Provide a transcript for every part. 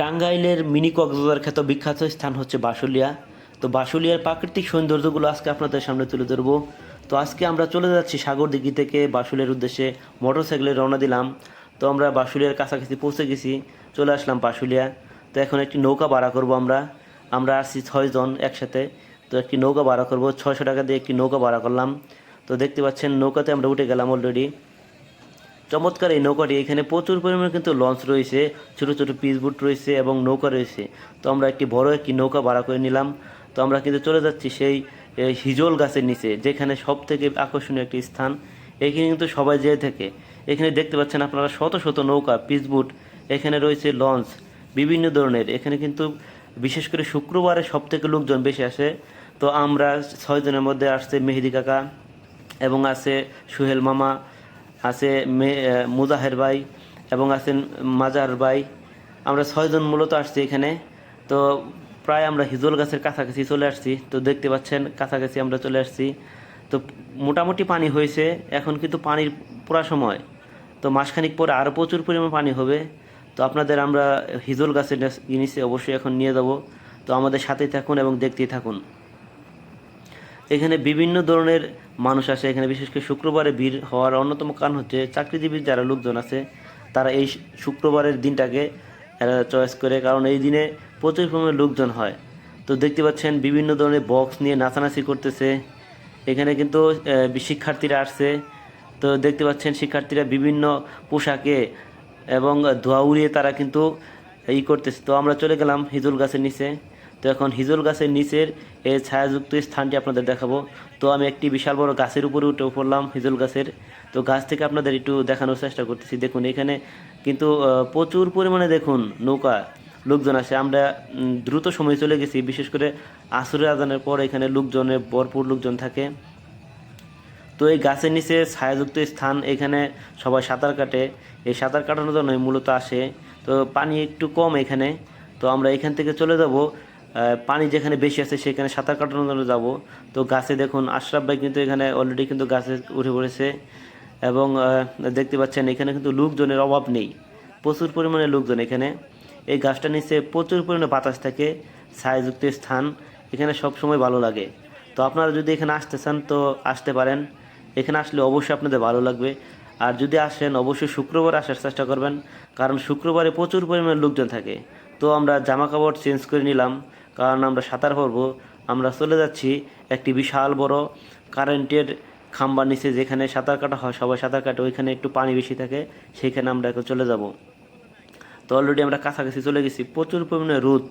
টাঙ্গাইলের মিনি কক্সবাজার খ্যাত বিখ্যাত স্থান হচ্ছে বাসুলিয়া। তো বাসুলিয়ার প্রাকৃতিক সৌন্দর্যগুলো আজকে আপনাদের সামনে তুলে ধরবো। তো আজকে আমরা চলে যাচ্ছি সাগর দিঘি থেকে বাসুলিয়ার উদ্দেশ্যে মোটরসাইকেলে রওনা দিলাম। তো আমরা বাসুলিয়ার কাছাকাছি পৌঁছে গেছি, চলে আসলাম বাসুলিয়া। তো এখন একটি নৌকা ভাড়া করব আমরা। আমরা আসছি ছয়জন একসাথে। তো একটি নৌকা ভাড়া করব, ছয়শো টাকা দিয়ে একটি নৌকা ভাড়া করলাম। তো দেখতে পাচ্ছেন নৌকাতে আমরা উঠে গেলাম অলরেডি চমৎকার এই নৌকাটি। এখানে প্রচুর পরিমাণে কিন্তু লঞ্চ রয়েছে, ছোট ছোট পিসবুট রয়েছে এবং নৌকা রয়েছে। তো আমরা একটি বড় একটি নৌকা ভাড়া করে নিলাম। তো আমরা কিন্তু চলে যাচ্ছি সেই হিজল গাছের নিচে, যেখানে সব থেকে আকর্ষণীয় একটি স্থান। এখানে কিন্তু সবাই যেয়ে থাকে। এখানে দেখতে পাচ্ছেন আপনারা শত শত নৌকা পিসবুট এখানে রয়েছে লঞ্চ, বিভিন্ন ধরনের। এখানে কিন্তু বিশেষ করে শুক্রবারে সব থেকে লোকজন বেশি আসে। তো আমরা ছয়জনের মধ্যে আসছে মেহেদি কাকা এবং আছে সুহেল মামা আছে মুজাহের ভাই এবং আছেন মাজার ভাই। আমরা ছয়জন মূলত আসছি এখানে। তো প্রায় আমরা হিজল গাছের কাছাকাছি চলে আসছি। তো দেখতে পাচ্ছেন, কাছাকাছি আমরা চলে আসছি। তো মোটামুটি পানি হয়েছে। এখন কিন্তু পানির পুরা সময়। তো মাসখানিক পরে আরও প্রচুর পরিমাণ পানি হবে। তো আপনাদের আমরা হিজল গাছের জিনিসে অবশ্যই এখন নিয়ে যাব। তো আমাদের সাথেই থাকুন এবং দেখতেই থাকুন। এখানে বিভিন্ন ধরনের মানুষ আসে, এখানে বিশেষ করে শুক্রবারে ভিড় হওয়ার অন্যতম কারণ হচ্ছে চাকরিজীবী যারা লোকজন আছে, তারা এই শুক্রবারের দিনটাকে চয়েস করে, কারণ এই দিনে প্রচুর পরিমাণে লোকজন হয়। তো দেখতে পাচ্ছেন বিভিন্ন ধরনের বক্স নিয়ে নাচানাচি করতেছে। এখানে কিন্তু শিক্ষার্থীরা আসছে। তো দেখতে পাচ্ছেন শিক্ষার্থীরা বিভিন্ন পোশাকে এবং ধোয়া উড়িয়ে তারা কিন্তু ই করতেছে। তো আমরা চলে গেলাম হিজুল গাছের নিচে। তো এখন হিজল গাছের নিচের এই ছায়াযুক্ত স্থানটি আপনাদের দেখাবো। তো আমি একটি বিশাল বড় গাছের উপরে উঠে পড়লাম হিজল গাছের। তো গাছ থেকে আপনাদের একটু দেখানোর চেষ্টা করতেছি। দেখুন, এখানে কিন্তু প্রচুর পরিমাণে দেখুন নৌকা, লোকজন আসে। আমরা দ্রুত সময় চলে গেছি। বিশেষ করে আসরের আজানের পর এখানে লোকজনের ভরপুর লোকজন থাকে। তো এই গাছের নিচে ছায়াযুক্ত স্থান, এখানে সবাই সাঁতার কাটে। এই সাঁতার কাটানোর জন্যই মূলত আসে। তো পানি একটু কম এখানে। তো আমরা এখান থেকে চলে যাব। পানি যেখানে বেশি আছে সেখানে সাঁতার কাটানোর জন্য যাব। তো গাছে দেখুন, আশরাফ ভাই কিন্তু এখানে অলরেডি কিন্তু গাছে উঠে পড়েছে এবং দেখতে পাচ্ছেন এখানে কিন্তু লোকজনের অভাব নেই। প্রচুর পরিমাণে লোকজন এখানে। এই গাছটার নিচে প্রচুর পরিমাণে বাতাস থাকে, ছায়াযুক্ত স্থান, এখানে সব সময় ভালো লাগে। তো আপনারা যদি এখানে আসতে চান তো আসতে পারেন। এখানে আসলে অবশ্যই আপনাদের ভালো লাগবে। আর যদি আসেন, অবশ্যই শুক্রবার আসার চেষ্টা করবেন, কারণ শুক্রবারে প্রচুর পরিমাণে লোকজন থাকে। তো আমরা জামা কাপড় চেঞ্জ করে নিলাম। কারণ আমরা সাঁতার পরবো আমরা চলে যাচ্ছি একটি বিশাল বড় কারেন্টের খাম্বার নিচে যেখানে সাঁতার কাটা হয়, সবাই সাঁতার কাটে, ওইখানে একটু পানি বেশি থাকে সেইখানে আমরা এখন চলে যাব। তো অলরেডি আমরা কাছাকাছি চলে গেছি, প্রচুর পরিমাণে রোদ।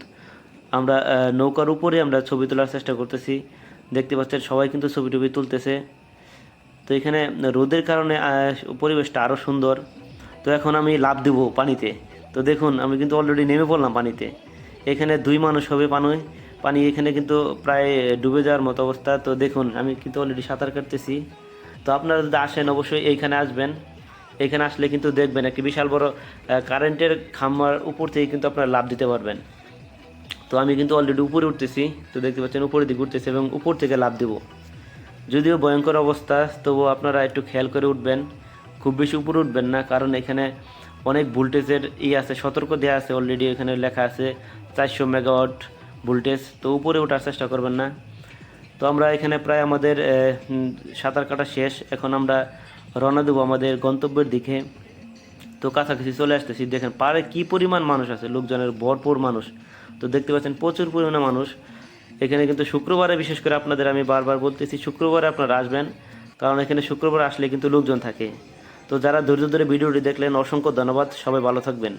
আমরা নৌকার উপরে আমরা ছবি তোলার চেষ্টা করতেছি। দেখতে পাচ্ছেন সবাই কিন্তু ছবি টবি তুলতেছে। তো এখানে রোদের কারণে পরিবেশটা আরও সুন্দর। তো এখন আমি লাভ দেবো পানিতে। তো দেখুন, আমি কিন্তু অলরেডি নেমে পড়লাম পানিতে। এখানে দুই মানুষ হবে পানি পানি এখানে কিন্তু প্রায় ডুবে যাওয়ার মতো অবস্থা। তো দেখুন, আমি কিন্তু অলরেডি সাঁতার কাটতেছি। তো আপনারা যদি আসেন, অবশ্যই এইখানে আসবেন। এখানে আসলে কিন্তু দেখবেন একটি বিশাল বড় কারেন্টের খাম্বার উপর থেকে কিন্তু আপনারা লাভ দিতে পারবেন। তো আমি কিন্তু অলরেডি উপরে উঠতেছি। তো দেখতে পাচ্ছেন উপরের দিকে উঠতেছি এবং উপর থেকে লাভ দেবো। যদিও ভয়ঙ্কর অবস্থা, তবুও আপনারা একটু খেয়াল করে উঠবেন। খুব বেশি উপরে উঠবেন না, কারণ এখানে অনেক ভোল্টেজের ই আছে, সতর্ক দেওয়া আছে অলরেডি এখানে লেখা আছে চারশো মেগাওয়াট ভোল্টেজ। তো উপরে ওঠার চেষ্টা করবেন না। তো আমরা এখানে প্রায় আমাদের সাঁতার কাটা শেষ। এখন আমরা রওনা দেবো আমাদের গন্তব্যের দিকে। তো কাছাকাছি চলে আসতেছি। দেখেন পাড়ে কি পরিমাণ মানুষ আছে? লোকজনের ভরপুর মানুষ। তো দেখতে পাচ্ছেন, প্রচুর পরিমাণে মানুষ। এখানে কিন্তু শুক্রবারে, বিশেষ করে আপনাদের আমি বারবার বলতেছি, শুক্রবারে আপনারা আসবেন। কারণ এখানে শুক্রবার আসলে কিন্তু লোকজন থাকে। তো যারা ধৈর্য ধরে ভিডিওটি দেখলেন অসংখ্য ধন্যবাদ। সবাই ভালো থাকবেন।